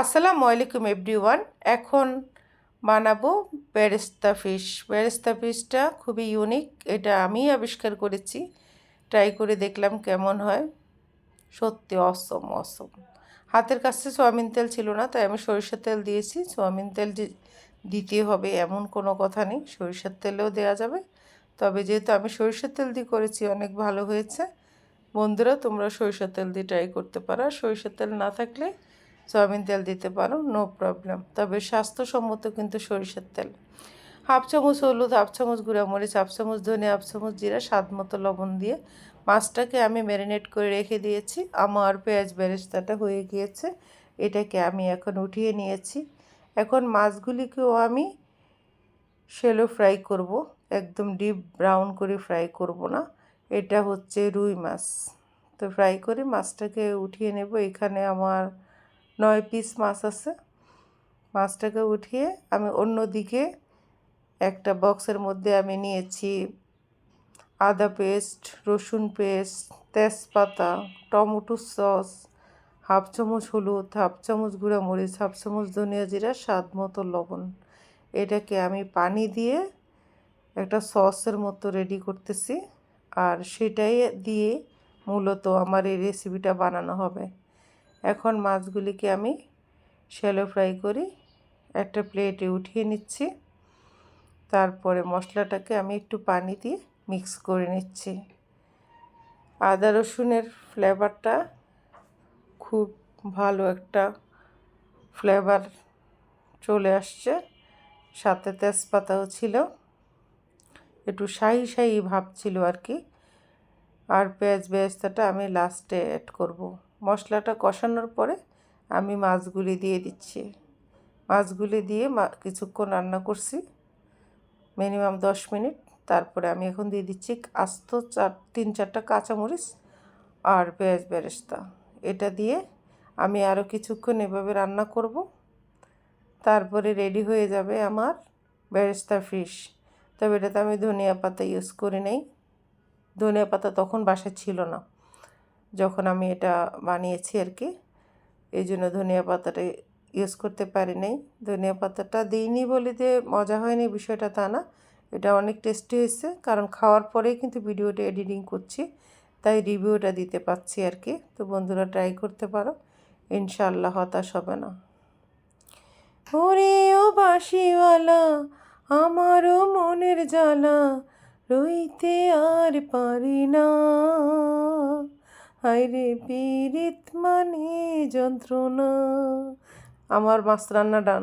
আসসালামু আলাইকুম এভরিওয়ান। এখন বানাবো বেরেস্তা ফিশ। বেরেস্তা ফিশটা খুবই ইউনিক। এটা আমি আবিষ্কার করেছি। ট্রাই করে দেখলাম কেমন হয়। সত্যি অসম অসম। হাতের কাছে সোয়াবিন তেল ছিল না, তাই আমি সরিষার তেল দিয়েছি। সোয়াবিন তেল দিতে হবে এমন কোনো কথা নেই। সরিষার তেলেও দেওয়া যাবে। তবে যেহেতু আমি সরিষার তেল দিয়ে করেছি, অনেক ভালো হয়েছে। বন্ধুরা, তোমরা সরিষার তেল দিয়ে ট্রাই করতে পারো। সরিষার তেল না থাকলে সয়াবিন তেল দিতে পারো নো প্রবলেম তবে স্বাস্থ্যসম্মত কিন্তু সরিষার তেল। হাফ চামচ হলুদ, হাফ চামচ গুঁড়া মরিচ হাফ চামচ ধনে, হাফ চামচ জিরা, স্বাদ মতো লবণ দিয়ে মাছটাকে আমি ম্যারিনেট করে রেখে দিয়েছি। আমার পেঁয়াজ বেরেস্তাটা হয়ে গিয়েছে, এটাকে আমি এখন উঠিয়ে নিয়েছি। এখন মাছগুলিকেও আমি শেলো ফ্রাই করব, একদম ডিপ ব্রাউন করে ফ্রাই করব না। এটা হচ্ছে রুই মাছ। তো ফ্রাই করে মাছটাকে উঠিয়ে নেব। এখানে আমার নয় পিস মাছ আছে। মাছটাকে উঠিয়ে আমি অন্য দিকে একটা বক্সের মধ্যে আমি নিয়েছি আদা পেস্ট, রসুন পেস্ট, তেজপাতা, টমেটো সস, হাফ চামচ হলুদ, হাফ চামচ গুঁড়া মরিচ, হাফ চামচ ধনিয়া জিরা, স্বাদ মতো লবণ। এটাকে আমি পানি দিয়ে একটা সসের মতো রেডি করতেছি। আর সেটাই দিয়ে মূলত আমার এই রেসিপিটা বানানো হবে। এখন মাছগুলিকে আমি শ্যালো ফ্রাই করি, একটা প্লেটে উঠিয়ে নিচ্ছি। তারপরে মশলাটাকে আমি একটু পানি দিয়ে মিক্স করে নিচ্ছি। আদা রসুনের ফ্লেভারটা খুব ভালো একটা ফ্লেভার চলে আসছে। সাথে তেজপাতাও ছিল। একটু শাহি শাহি ভাব ছিল আর কি। আর পেঁয়াজ বেরেস্তাটা আমি লাস্টে অ্যাড করব। মশলাটা কষানোর পরে আমি মাছগুলি দিয়ে দিচ্ছি। মাছগুলি দিয়ে কিছুক্ষণ রান্না করছি, মিনিমাম দশ মিনিট। তারপরে আমি এখন দিয়ে দিচ্ছি আস্ত চার, তিন চারটা কাঁচামরিচ আর পেঁয়াজ বেরেস্তা। এটা দিয়ে আমি আরও কিছুক্ষণ এভাবে রান্না করব। তারপরে রেডি হয়ে যাবে আমার বেরেস্তা ফিশ। তবে এটাতে আমি ধনিয়া পাতা ইউজ করি নেই। ধনিয়া পাতা তখন বাসায় ছিল না। যখন আমি এটা বানিয়েছি আর কি, এই জন্য ধনিয়া পাতাটা ইউজ করতে পারি নাই। ধনিয়া পাতাটা দিইনি বলে যে মজা হয়নি বিষয়টা তা না, এটা অনেক টেস্টি হয়েছে। কারণ খাওয়ার পরেই কিন্তু ভিডিওটা এডিটিং করছি, তাই রিভিউটা দিতে পাচ্ছি আর কি। তো বন্ধুরা ট্রাই করতে পারো ইনশাল্লাহ হতাশ হবে না। ওরে ও বাসিওয়ালা আমারও মনের জ্বালা, রইতে আর পারি না। হাইরে পীড়িত মানে যন্ত্রণা। আমার মাছ রান্না ডান।